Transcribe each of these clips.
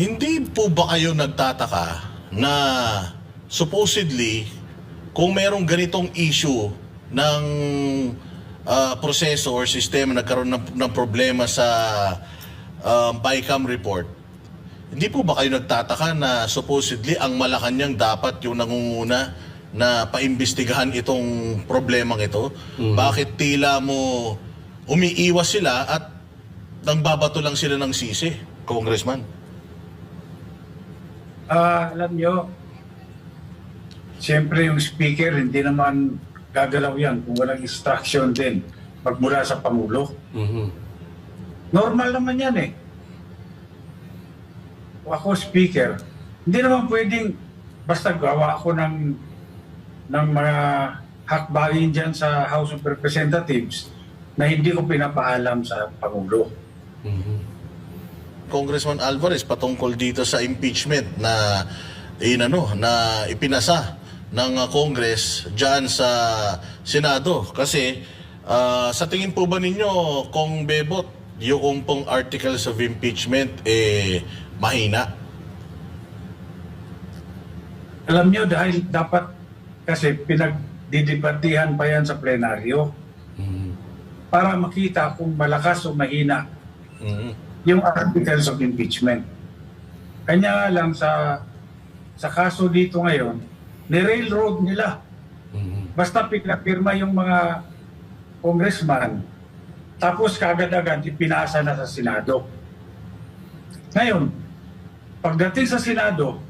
Hindi po ba kayo nagtataka na supposedly kung merong ganitong issue ng ah, proseso or sistema nagkaroon ng, ng problema sa um, BICAM report, hindi po ba kayo nagtataka na supposedly ang Malacanang dapat yung nangunguna na paimbestigahan itong problemang ito? Bakit tila mo umiiwas sila at nang babato lang sila ng sisi, Congressman? Ah, alam nyo, siyempre yung speaker, hindi naman gagalaw yan kung walang instruction din magmula sa Pangulo. Normal naman yan eh. Kung ako speaker, hindi naman pwedeng basta gawa ako ng ng mga hakbangin dyan sa House of Representatives na hindi ko pinapaalam sa Pangulo. Congressman Alvarez patungkol dito sa impeachment na inano na ipinasa ng uh, Congress diyan sa Senado. Kasi ah, sa tingin po ba ninyo kung bebot yung pong articles of impeachment eh mahina? Alam nyo, dahil dapat kasi pinagdidibatihan pa yan sa plenaryo. Para makita kung malakas o mahina. Mhm. Yung articles of impeachment. Kanya nga lang sa sa kaso dito ngayon, ni-railroad nila. Basta pinapirma yung mga congressman, tapos kagad-agad ipinasa na sa Senado. Ngayon, pagdating sa Senado,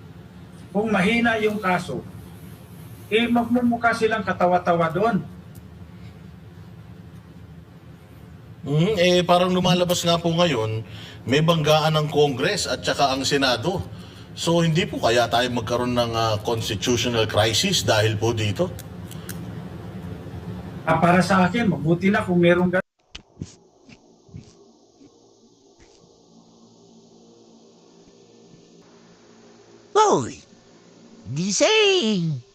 kung mahina yung kaso, eh magmumukha silang katawa-tawa doon. Mhm, eh parang lumalabas nga po ngayon may banggaan ng Congress at saka ang Senado so hindi po kaya tayo magkaroon ng ah, constitutional crisis dahil po dito Ah, para sa akin, mabuti na kung merong gan- Hoy! Gising!